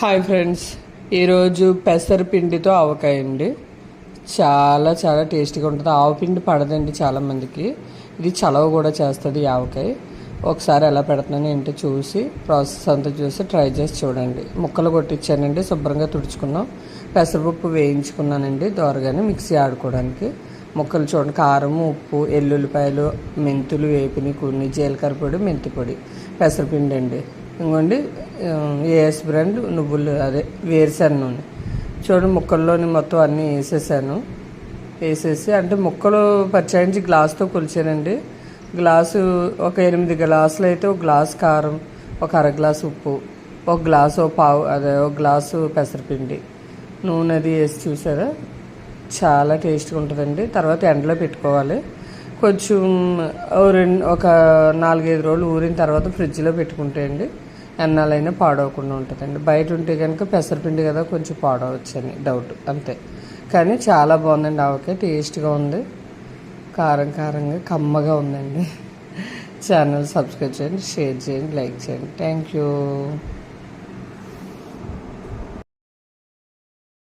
Hi friends ఈరోజు పెసరపిండితో ఆవకాయ అండి. చాలా చాలా టేస్టీగా ఉంటుంది. ఆవపిండి పడదండి చాలామందికి ఇది చలవ కూడా చేస్తుంది ఈ ఆవకాయ. ఒకసారి ఎలా పెడుతున్నాను ఏంటో చూసి ప్రాసెస్ అంతా చూసి ట్రై చేసి చూడండి. ముక్కలు కొట్టించానండి శుభ్రంగా తుడుచుకున్నాం. పెసరపప్పు వేయించుకున్నానండి దోరగానే మిక్సీ ఆడుకోవడానికి. ముక్కలు చూడండి కారం ఉప్పు ఎల్లుల్లిపాయలు మెంతులు వేపిని కొన్ని జీలకర్ర పొడి మెంతి పొడి. పెసరపిండి అండి ఇంకోండి ఏఎస్ బ్రాండ్ నువ్వులు అదే వేరుశాను నూనె. చూడండి ముక్కల్లోని మొత్తం అన్నీ వేసేసాను. వేసేసి అంటే ముక్కలు పచ్చాయించి గ్లాస్తో కొలిచానండి. గ్లాసు ఒక ఎనిమిది గ్లాసులు అయితే ఒక గ్లాస్ కారం ఒక అర గ్లాసు ఉప్పు ఒక గ్లాసు పావు అదే ఒక గ్లాసు పెసరపిండి. నూనె అది వేసి చూసారా? చాలా టేస్ట్గా ఉంటుందండి. తర్వాత ఎండలో పెట్టుకోవాలి. కొంచెం ఓ రెండు ఒక నాలుగైదు రోజులు ఊరిన తర్వాత ఫ్రిడ్జ్లో పెట్టుకుంటే అండి. ఎన్నాలైనా పాడవకుండా ఉంటుందండి. బయట ఉంటే కనుక పెసరపిండి కదా కొంచెం పాడవచ్చని డౌట్ అంతే. కానీ చాలా బాగుందండి. ఆవకాయ టేస్ట్గా ఉంది. కారం కారంగా కమ్మగా ఉందండి. ఛానల్ సబ్స్క్రైబ్ చేయండి షేర్ చేయండి లైక్ చేయండి. Thank you